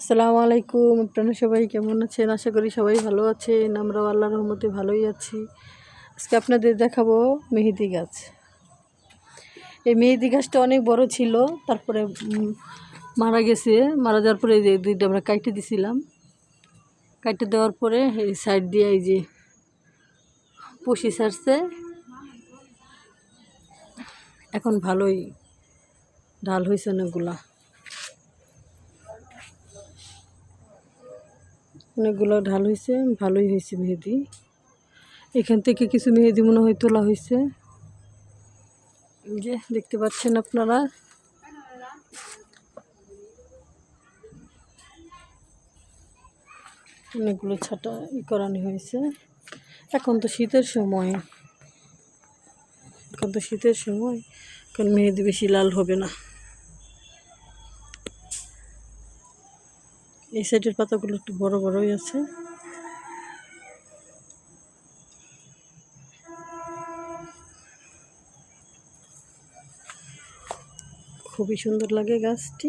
আসসালামু আলাইকুম, আপনারা সবাই কেমন আছেন? আশা করি সবাই ভালো আছেন। আমরাও আল্লাহ রহমতে ভালোই আছি। আজকে আপনাদের দেখাবো মেহেদি গাছ। এই মেহেদি গাছটা অনেক বড় ছিল, তারপরে মারা গেছে। মারা যাওয়ার পরে এই দুইটা আমরা কাইটে দিছিলাম। কাইটে দেওয়ার পরে এই সাইড দিয়ে এই যে পুষি সারছে। এখন ভালোই ঢাল হয়েছে অনেকগুলা। অনেকগুলো ঢাল হয়েছে ভালোই হয়েছে মেহেদি। এখান থেকে কিছু মেহেদি মনে হয় তোলা হয়েছে যে দেখতে পাচ্ছেন আপনারা। অনেকগুলো ছাটা ই করানো হয়েছে এখন তো শীতের সময়। এখন তো শীতের সময় এখন মেহেদি বেশি লাল হবে না। এই সাইডের পাতাগুলো একটু বড় বড়ই আছে। খুবই সুন্দর লাগে গাছটি।